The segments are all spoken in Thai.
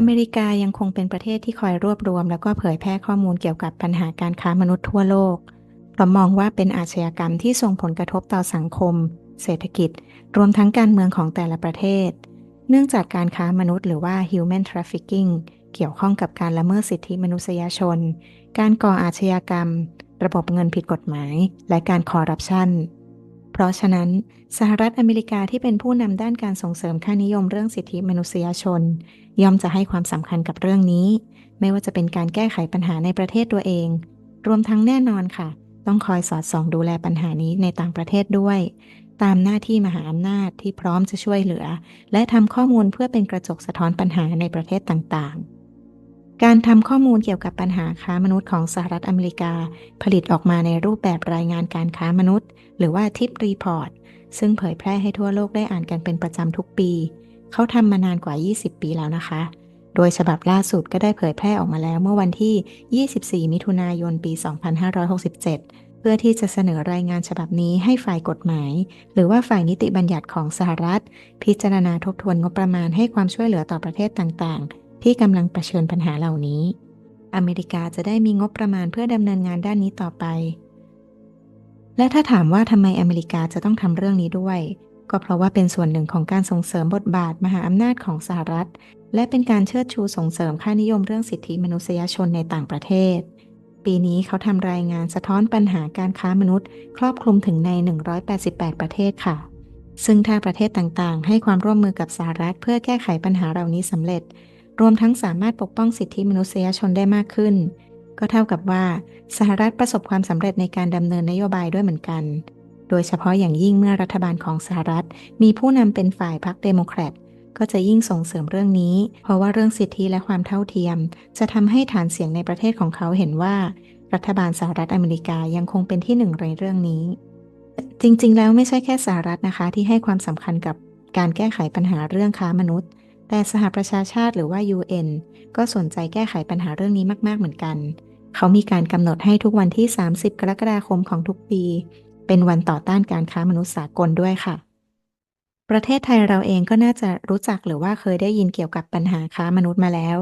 อเมริกายังคงเป็นประเทศที่คอยรวบรวม แล้วก็เผยแพร่ข้อมูลเกี่ยวกับปัญหาการค้ามนุษย์ทั่วโลกเพราะมองว่าเป็นอาชญากรรมที่ส่งผลกระทบต่อสังคม เศรษฐกิจ รวมทั้งการเมืองของแต่ละประเทศ เนื่องจากการค้ามนุษย์หรือว่า human trafficking เกี่ยวข้องกับการละเมิดสิทธิมนุษยชน การก่ออาชญากรรม ระบบเงินผิดกฎหมาย และการคอร์รัปชัน เพราะฉะนั้นสหรัฐอเมริกาที่เป็นผู้นำด้านการส่งเสริมค่านิยมเรื่องสิทธิมนุษยชน ย่อมจะให้ความสำคัญกับเรื่องนี้ ไม่ว่าจะเป็นการแก้ไขปัญหาในประเทศตัวเอง รวมทั้งแน่นอนค่ะ ต้องคอยสอดส่องดูแลปัญหานี้ในต่างประเทศด้วย ตามหน้าที่มหาอำนาจที่พร้อมจะช่วยเหลือ และทำข้อมูลเพื่อเป็นกระจกสะท้อนปัญหาในประเทศต่างๆการทำข้อมูลเกี่ยวกับปัญหาค้ามนุษย์ของสหรัฐอเมริกา ผลิตออกมาในรูปแบบรายงานการค้ามนุษย์ หรือว่าทิปรีพอร์ตซึ่งเผยแพร่ให้ทั่วโลกได้อ่านกันเป็นประจำทุกปี เขาทำมานานกว่า 20 ปีแล้วนะคะ โดยฉบับล่าสุดก็ได้เผยแพร่ออกมาแล้วเมื่อวันที่ 24 มิถุนายนปี 2567 เพื่อที่จะเสนอรายงานฉบับนี้ให้ฝ่ายกฎหมาย หรือว่าฝ่ายนิติบัญญัติของสหรัฐ พิจารณาทบทวนงบประมาณให้ความช่วยเหลือต่อประเทศต่างๆ ที่กำลังเผชิญปัญหาเหล่านี้ อเมริกาจะได้มีงบประมาณเพื่อดำเนินงานด้านนี้ต่อไป และถ้าถามว่าทำไมอเมริกาจะต้องทำเรื่องนี้ด้วย ก็เพราะว่าเป็นส่วนหนึ่งของการส่งเสริมบทบาทมหาอำนาจของสหรัฐ และเป็นการเชิดชูส่งเสริมค่านิยมเรื่องสิทธิมนุษยชนในต่างประเทศ ปีนี้เขาทำรายงานสะท้อนปัญหาการค้ามนุษย์ ครอบคลุมถึงใน 188 ประเทศค่ะ ซึ่งถ้าประเทศต่างๆ ให้ความร่วมมือกับสหรัฐ เพื่อแก้ไขปัญหาเหล่านี้สำเร็จ รวมทั้งสามารถปกป้องสิทธิมนุษยชนได้มากขึ้น ก็เท่ากับว่าสหรัฐประสบความสำเร็จในการดำเนินนโยบายด้วยเหมือนกัน โดยเฉพาะอย่างยิ่งเมื่อรัฐบาลของสหรัฐ มีผู้นำเป็นฝ่ายพรรคเดโมแครตก็จะยิ่งส่งเสริมเรื่องนี้ เพราะว่าเรื่องสิทธิและความเท่าเทียม จะทำให้ฐานเสียงในประเทศของเขาเห็นว่า รัฐบาลสหรัฐอเมริกายังคงเป็นที่หนึ่งในเรื่องนี้ จริงๆ แล้วไม่ใช่แค่สหรัฐนะคะ ที่ให้ความสำคัญกับการแก้ไขปัญหาเรื่องค้ามนุษย์ แต่สหประชาชาติหรือว่า UN ก็สนใจแก้ไขปัญหาเรื่องนี้มาก ๆ เหมือนกัน เขามีการกำหนดให้ทุกวันที่ 30 กรกฎาคมของทุกปี เป็นวันต่อต้านการค้ามนุษย์สากลด้วยค่ะ ประเทศไทยเราเองก็น่าจะรู้จักหรือว่าเคยได้ยินเกี่ยวกับปัญหาค้ามนุษย์มาแล้ว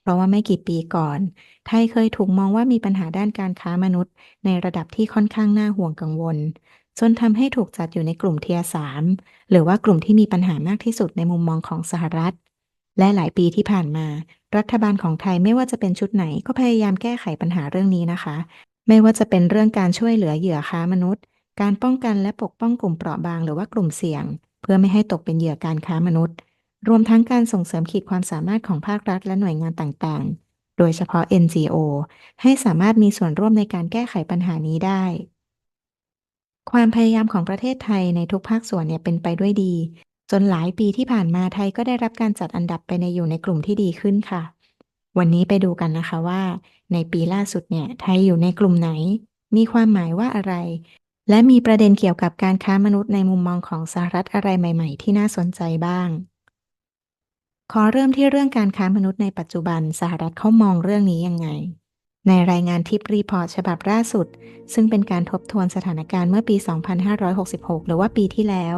เพราะว่าไม่กี่ปีก่อน ไทยเคยถูกมองว่ามีปัญหาด้านการค้ามนุษย์ ในระดับที่ค่อนข้างน่าห่วงกังวล จนทำให้ถูกจัดอยู่ในกลุ่มเทียสามหรือว่ากลุ่มที่มีปัญหามากที่สุดในมุมมองของสหรัฐ และหลายปีที่ผ่านมา รัฐบาลของไทยไม่ว่าจะเป็นชุดไหนก็พยายามแก้ไขปัญหาเรื่องนี้นะคะ ไม่ว่าจะเป็นเรื่องการช่วยเหลือเหยื่อค้ามนุษย์ การป้องกันและปกป้องกลุ่มเปราะบางหรือว่ากลุ่มเสี่ยง เพื่อไม่ให้ตกเป็นเหยื่อการค้ามนุษย์ รวมทั้งการส่งเสริมขีดความสามารถของภาครัฐและหน่วยงานต่างๆ โดยเฉพาะ NGO ให้สามารถมีส่วนร่วมในการแก้ไขปัญหานี้ได้ ความพยายามของประเทศไทยในทุกภาคส่วนเนี่ยเป็นไปด้วยดี จนหลายปีที่ผ่านมาไทยก็ได้รับการจัดอันดับไปในอยู่ในกลุ่มที่ดีขึ้นค่ะ วันนี้ไปดูกันนะคะว่า ในปีล่าสุดเนี่ยไทยอยู่ในกลุ่มไหน มีความหมายว่าอะไร และมีประเด็นเกี่ยวกับการค้ามนุษย์ในมุมมองของสหรัฐอะไรใหม่ ๆ ที่น่าสนใจบ้าง ขอเริ่มที่เรื่องการค้ามนุษย์ในปัจจุบันสหรัฐเขามองเรื่องนี้ยังไง ในรายงานทิปรีพอร์ตฉบับล่าสุด ซึ่งเป็นการทบทวนสถานการณ์เมื่อปี 2566 หรือว่าปีที่แล้ว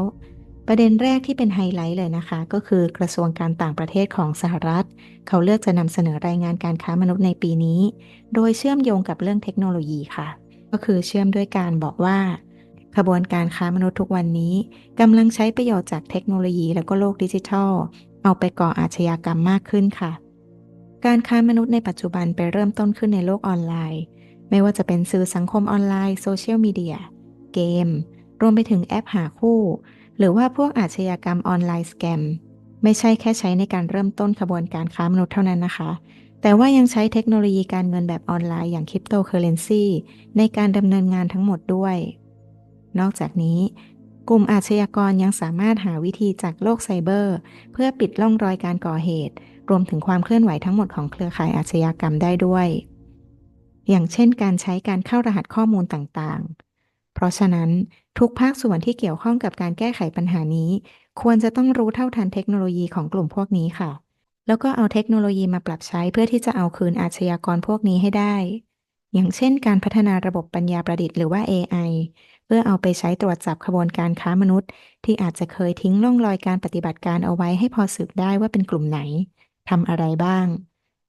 ประเด็นแรกที่เป็นไฮไลท์เลยนะคะ ก็คือกระทรวงการต่างประเทศของสหรัฐ เขาเลือกจะนำเสนอรายงานการค้ามนุษย์ในปีนี้ โดยเชื่อมโยงกับเรื่องเทคโนโลยีค่ะ ก็คือเชื่อมด้วยการบอกว่าขบวนการค้ามนุษย์ทุกวันนี้กำลังใช้ประโยชน์จากเทคโนโลยีและก็โลกดิจิทัล เอาไปก่ออาชญากรรมมากขึ้นค่ะ การค้ามนุษย์ในปัจจุบันไปเริ่มต้นขึ้นในโลกออนไลน์ ไม่ว่าจะเป็นสื่อสังคมออนไลน์โซเชียลมีเดียเกม รวมไปถึงแอปหาคู่ หรือว่าพวกอาชญากรรมออนไลน์สแกมไม่ใช่แค่ใช้ในการเริ่มต้นขบวนการค้ามนุษย์เท่านั้นนะคะ แต่ว่ายังใช้เทคโนโลยีการเงินแบบออนไลน์อย่างคริปโตเคอเรนซีในการดำเนินงานทั้งหมดด้วย นอกจากนี้ กลุ่มอาชญากรยังสามารถหาวิธีจากโลกไซเบอร์ เพื่อปิดล่องรอยการก่อเหตุ รวมถึงความเคลื่อนไหวทั้งหมดของเครือข่ายอาชญากรรมได้ด้วย อย่างเช่น การใช้การเข้ารหัสข้อมูลต่างๆ เพราะฉะนั้นทุกภาคส่วนที่เกี่ยวข้องกับการแก้ไขปัญหานี้ ควรจะต้องรู้เท่าทันเทคโนโลยีของกลุ่มพวกนี้ค่ะ แล้วก็เอาเทคโนโลยีมาปรับใช้เพื่อที่จะเอาคืนอาชญากรพวกนี้ให้ได้ อย่างเช่น การพัฒนาระบบปัญญาประดิษฐ์หรือว่า AI เพื่อเอาไปใช้ตรวจจับขบวนการค้ามนุษย์ ที่อาจจะเคยทิ้งร่องรอยการปฏิบัติการเอาไว้ให้พอสืบได้ว่าเป็นกลุ่มไหนทำอะไรบ้าง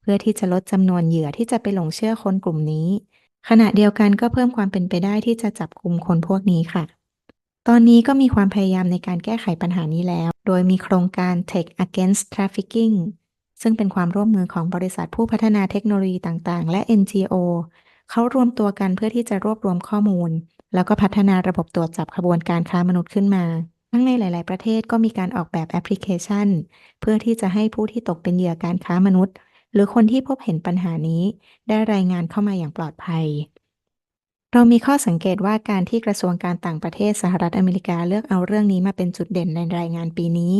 เพื่อที่จะลดจำนวนเหยื่อที่จะไปหลงเชื่อคนกลุ่มนี้ ขณะเดียวกันก็เพิ่มความเป็นไปได้ที่จะจับกลุ่มคนพวกนี้ค่ะ ตอนนี้ก็มีความพยายามในการแก้ไขปัญหานี้แล้ว โดยมีโครงการ Tech Against Trafficking ซึ่งเป็นความร่วมมือของบริษัทผู้พัฒนาเทคโนโลยีต่างๆ และ NGO เขารวมตัวกันเพื่อที่จะรวบรวมข้อมูล แล้วก็พัฒนาระบบตรวจจับขบวนการค้ามนุษย์ขึ้นมา ทั้งในหลาย ๆ ประเทศก็มีการออกแบบแอปพลิเคชัน เพื่อที่จะให้ผู้ที่ตกเป็นเหยื่อการค้ามนุษย์ หรือคนที่พบเห็นปัญหานี้ ได้รายงานเข้ามาอย่างปลอดภัย เรามีข้อสังเกตว่าการที่กระทรวงการต่างประเทศสหรัฐอเมริกาเลือกเอาเรื่องนี้มาเป็นจุดเด่นในรายงานปีนี้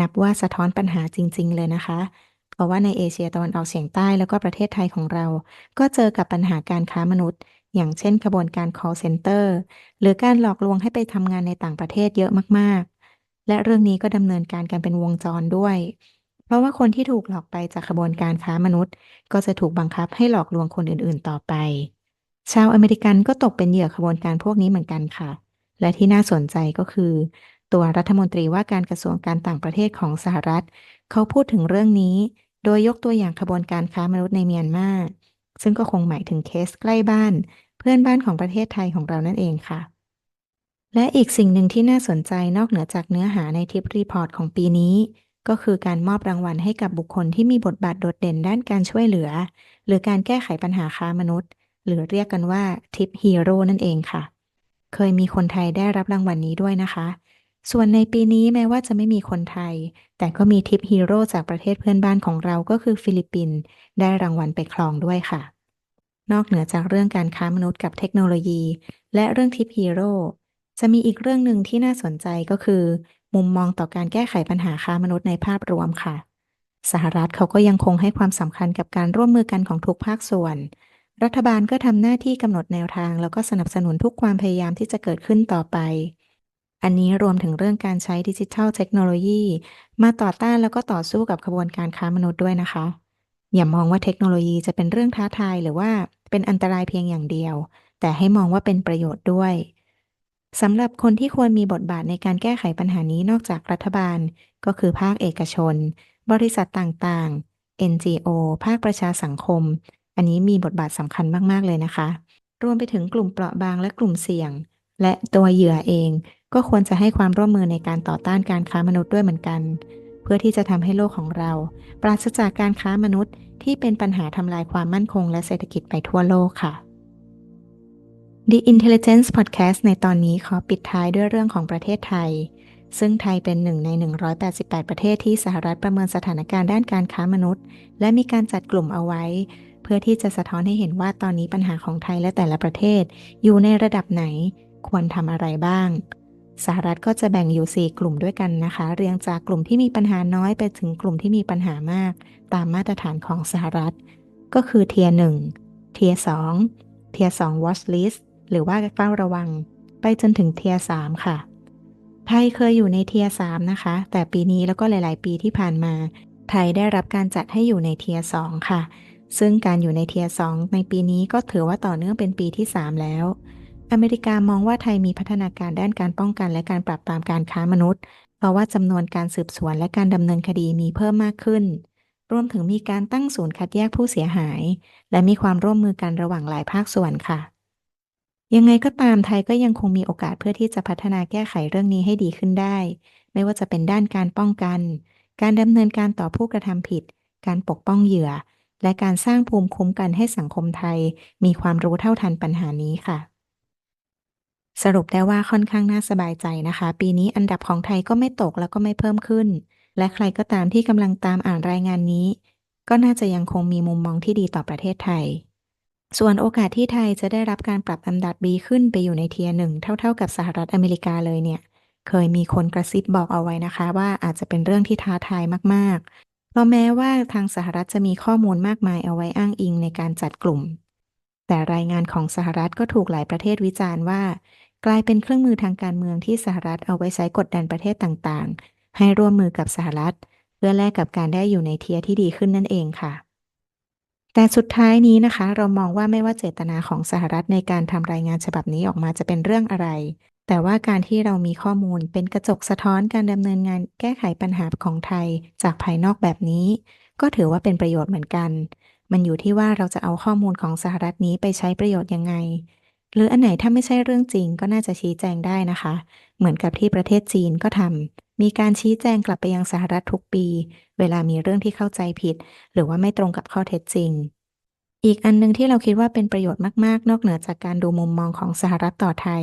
นับว่าสะท้อนปัญหาจริง ๆ เลยนะคะ เพราะว่าในเอเชียตะวันออกเฉียงใต้แล้วก็ประเทศไทยของเรา ก็เจอกับปัญหาการค้ามนุษย์ อย่างเช่นกระบวนการ call center หรือการหลอกลวงให้ไปทำงานในต่างประเทศเยอะมากๆ และเรื่องนี้ก็ดำเนินการกันเป็นวงจรด้วย ราะว่าคนที่ถูกหลอกไปจากขบวนการค้ามนุษย์ ก็จะถูกบังคับให้หลอกลวงคนอื่นๆต่อไป ชาวอเมริกันก็ตกเป็นเหยื่อขบวนการพวกนี้เหมือนกันค่ะ และที่น่าสนใจก็คือ ตัวรัฐมนตรีว่าการกระทรวงการต่างประเทศของสหรัฐ เขาพูดถึงเรื่องนี้ โดยยกตัวอย่างขบวนการค้ามนุษย์ในเมียนมาซึ่งก็คงหมายถึงเคสใกล้บ้าน เพื่อนบ้านของประเทศไทยของเรานั่นเองค่ะ และอีกสิ่งหนึ่งที่น่าสนใจนอกเหนือจากเนื้อหาในทิปรีพอร์ตของปีนี้ ก็คือการมอบรางวัลให้กับบุคคลที่มีบทบาทโดดเด่นด้านการช่วยเหลือ หรือการแก้ไขปัญหาค้ามนุษย์ หรือเรียกกันว่าทิปฮีโร่นั่นเองค่ะ เคยมีคนไทยได้รับรางวัลนนี้ด้วยนะคะ ส่วนในปีนี้แม้ว่าจะไม่มีคนไทย แต่ก็มีทิปฮีโร่จากประเทศเพื่อนบ้านของเราก็คือฟิลิปปินส์ได้รางวัลไปครองด้วยค่ะ นอกเหนือจากเรื่องการค้ามนุษย์กับเทคโนโลยี และเรื่องทิปฮีโร่จะมีอีกเรื่องหนึ่งที่น่าสนใจก็คือ มุมมองต่อการแก้ไขปัญหาค้ามนุษย์ในภาพรวมค่ะ สหรัฐเขาก็ยังคงให้ความสำคัญกับการร่วมมือกันของทุกภาคส่วน รัฐบาลก็ทำหน้าที่กำหนดแนวทาง แล้วก็สนับสนุนทุกความพยายามที่จะเกิดขึ้นต่อไป อันนี้รวมถึงเรื่องการใช้ดิจิทัลเทคโนโลยี มาต่อต้านแล้วก็ต่อสู้กับขบวนการค้ามนุษย์ด้วยนะคะ อย่ามองว่าเทคโนโลยีจะเป็นเรื่องท้าทายหรือว่าเป็นอันตรายเพียงอย่างเดียว แต่ให้มองว่าเป็นประโยชน์ด้วย สำหรับคนที่ควรมีบทบาทในการแก้ไขปัญหานี้นอกจากรัฐบาล ก็คือภาคเอกชน บริษัทต่างๆ NGO ภาคประชาสังคม อันนี้มีบทบาทสำคัญมากๆเลยนะคะ รวมไปถึงกลุ่มเปราะบางและกลุ่มเสี่ยง และตัวเหยื่อเอง ก็ควรจะให้ความร่วมมือในการต่อต้านการค้ามนุษย์ด้วยเหมือนกัน เพื่อที่จะทำให้โลกของเรา ปราศจากการค้ามนุษย์ที่เป็นปัญหาทำลายความมั่นคง และเศรษฐกิจไปทั่วโลกค่ะ The Intelligence Podcast ในตอนนี้ขอปิดท้ายด้วยเรื่องของประเทศไทย ซึ่งไทยเป็นหนึ่งใน 188 ประเทศที่สหรัฐประเมินสถานการณ์ด้านการค้ามนุษย์ และมีการจัดกลุ่มเอาไว้ เพื่อที่จะสะท้อนให้เห็นว่าตอนนี้ปัญหาของไทยและแต่ละประเทศ อยู่ในระดับไหน ควรทำอะไรบ้าง สหรัฐก็จะแบ่งอยู่ 4 กลุ่มด้วยกันนะคะ เรียงจากกลุ่มที่มีปัญหาน้อยไปถึงกลุ่มที่มีปัญหามาก ตามมาตรฐานของสหรัฐ ก็คือเทียร์1เทียร์2เทียร์2 watch list หรือว่าเฝ้าระวัง ไปจนถึงเทียร์3ค่ะ ไทยเคยอยู่ในเทียร์3นะคะ แต่ปีนี้แล้วก็หลาย ๆ ปีที่ผ่านมา ไทยได้รับการจัดให้อยู่ในเทียร์2ค่ะ ซึ่งการอยู่ในเทียร์2ในปีนี้ก็ถือว่าต่อเนื่องเป็นปีที่ 3 แล้ว อเมริกามองว่าไทยมีพัฒนาการด้านการป้องกันและการปราบปรามการค้ามนุษย์ เพราะว่าจำนวนการสืบสวนและการดำเนินคดีมีเพิ่มมากขึ้นรวมถึงมีการตั้งศูนย์คัดแยกผู้เสียหาย และมีความร่วมมือกันระหว่างหลายภาคส่วนค่ะ ยังไงก็ตามไทยก็ยังคงมีโอกาสเพื่อที่จะพัฒนาแก้ไขเรื่องนี้ให้ดีขึ้นได้ ไม่ว่าจะเป็นด้านการป้องกัน การดำเนินการต่อผู้กระทำผิด การปกป้องเหยื่อ และการสร้างภูมิคุ้มกันให้สังคมไทย มีความรู้เท่าทันปัญหานี้ค่ะ สรุปได้ว่าค่อนข้างน่าสบายใจนะคะ ปีนี้อันดับของไทยก็ไม่ตกแล้วก็ไม่เพิ่มขึ้น และใครก็ตามที่กำลังตามอ่านรายงานนี้ ก็น่าจะยังคงมีมุมมองที่ดีต่อประเทศไทย ส่วนโอกาสที่ไทยจะได้รับการปรับอันดับดีขึ้นไปอยู่ในเทียร์หนึ่งเท่าๆกับสหรัฐอเมริกาเลยเนี่ย เคยมีคนกระซิบบอกเอาไว้นะคะ ว่าอาจจะเป็นเรื่องที่ท้าทายมากๆ เพราะแม้ว่าทางสหรัฐจะมีข้อมูลมากมายเอาไว้อ้างอิงในการจัดกลุ่ม แต่รายงานของสหรัฐก็ถูกหลายประเทศวิจารณ์ว่า กลายเป็นเครื่องมือทางการเมืองที่สหรัฐเอาไว้ใช้กดดันประเทศต่างๆ ให้ร่วมมือกับสหรัฐ เพื่อแลกกับการได้อยู่ในเทียร์ที่ดีขึ้นนั่นเองค่ะ แต่สุดท้ายนี้นะคะ เรามองว่าไม่ว่าเจตนาของสหรัฐในการทำรายงานฉบับนี้ออกมาจะเป็นเรื่องอะไร แต่ว่าการที่เรามีข้อมูลเป็นกระจกสะท้อนการดำเนินงานแก้ไขปัญหาของไทยจากภายนอกแบบนี้ ก็ถือว่าเป็นประโยชน์เหมือนกัน มันอยู่ที่ว่าเราจะเอาข้อมูลของสหรัฐนี้ไปใช้ประโยชน์ยังไง หรืออันไหนถ้าไม่ใช่เรื่องจริงก็น่าจะชี้แจงได้นะคะ เหมือนกับที่ประเทศจีนก็ทำมีการชี้แจงกลับไปยังสหรัฐทุกปี เวลามีเรื่องที่เข้าใจผิด หรือว่าไม่ตรงกับข้อเท็จจริง อีกอันหนึงที่เราคิดว่าเป็นประโยชน์มากๆ นอกเหนือจากการดูมุมมองของสหรัฐต่อไทย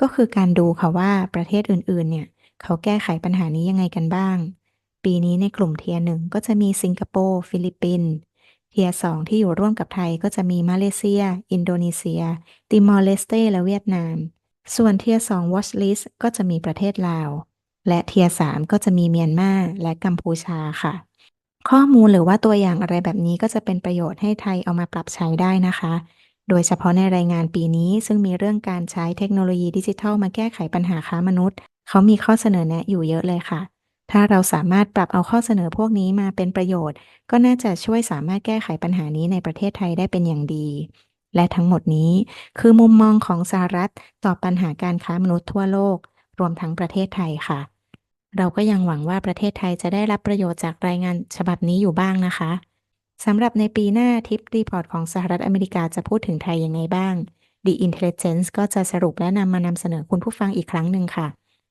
ก็คือการดูค่ะว่าประเทศอื่นๆ เนี่ย เขาแก้ไขปัญหานี้ยังไงกันบ้าง ปีนี้ในกลุ่ม Tier 1ก็จะมีสิงคโปร์ฟิลิปปินส์ Tier 2ที่อยู่ร่วมกับไทยก็จะมีมาเลเซีย อินโดนีเซีย ติมอร์เลสเตและเวียดนาม ส่วน Tier 2 Watch List ก็จะมีประเทศลาว และ Tier 3ก็จะมีเมียนมาและกัมพูชาค่ะ ข้อมูลหรือว่าตัวอย่างอะไรแบบนี้ก็จะเป็นประโยชน์ให้ไทยเอามาปรับใช้ได้นะคะ โดยเฉพาะในรายงานปีนี้ซึ่งมีเรื่องการใช้เทคโนโลยีดิจิทัลมาแก้ไขปัญหาค้ามนุษย์ เขามีข้อเสนอแนะอยู่เยอะเลยค่ะ ถ้าเราสามารถปรับเอาข้อเสนอพวกนี้มาเป็นประโยชน์ ก็น่าจะช่วยสามารถแก้ไขปัญหานี้ในประเทศไทยได้เป็นอย่างดี และทั้งหมดนี้คือมุมมองของสหรัฐต่อปัญหาการค้ามนุษย์ทั่วโลก รวมทั้งประเทศไทยค่ะ เราก็ยังหวังว่าประเทศไทยจะได้รับประโยชน์จากรายงานฉบับนี้อยู่บ้างนะคะสำหรับในปีหน้าทิปรีพอร์ตของสหรัฐอเมริกาจะพูดถึงไทยยังไงบ้าง The Intelligence ก็จะสรุปและนำมานำเสนอคุณผู้ฟังอีกครั้งหนึ่งค่ะ